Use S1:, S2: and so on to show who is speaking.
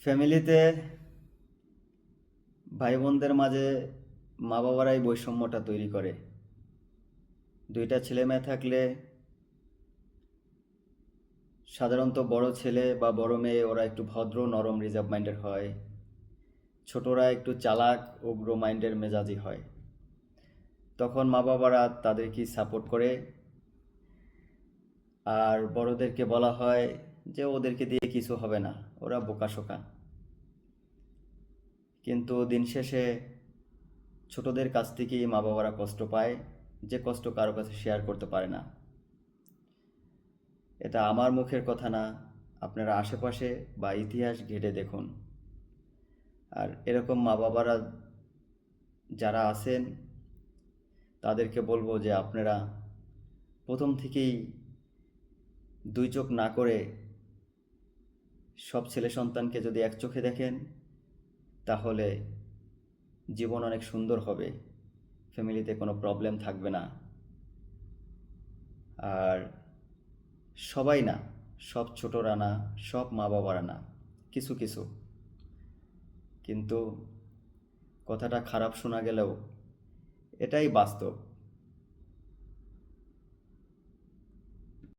S1: ফ্যামিলিতে ভাই বোনদের মাঝে মা বাবারাই বৈষম্যটা তৈরি করে। দুইটা ছেলে মেয়ে থাকলে সাধারণত বড় ছেলে বা বড় মেয়ে, ওরা একটু ভদ্র, নরম রিজার্ভ মাইন্ডের হয়। ছোটরা একটু চালাক, উগ্র মাইন্ডের মেজাজি হয়। তখন মা বাবারা তাদেরকে সাপোর্ট করে। আর বড়দেরকে বলা হয় যে ওদেরকে দিয়ে কিছু হবে না, ওরা বোকাশোকা কিন্তু দিন শেষে ছোটদের কাছ থেকেই মা বাবারা কষ্ট পায়, যে কষ্ট কারও কাছে শেয়ার করতে পারে না। এটা আমার মুখের কথা না, আপনারা আশেপাশে বা ইতিহাস ঘেটে দেখুন। আর এরকম মা বাবারা যারা আছেন, তাদেরকে বলব যে আপনারা প্রথম থেকেই দুই চোখ না করে সব ছেলে সন্তানকে যদি এক চোখে দেখেন, তাহলে জীবন অনেক সুন্দর হবে। ফ্যামিলিতে কোনো প্রবলেম থাকবে না। আর সবাই না, সব ছোটরা না, সব মা বাবারা না, কিছু কিছু। কিন্তু কথাটা খারাপ শোনা গেলেও এটাই বাস্তব।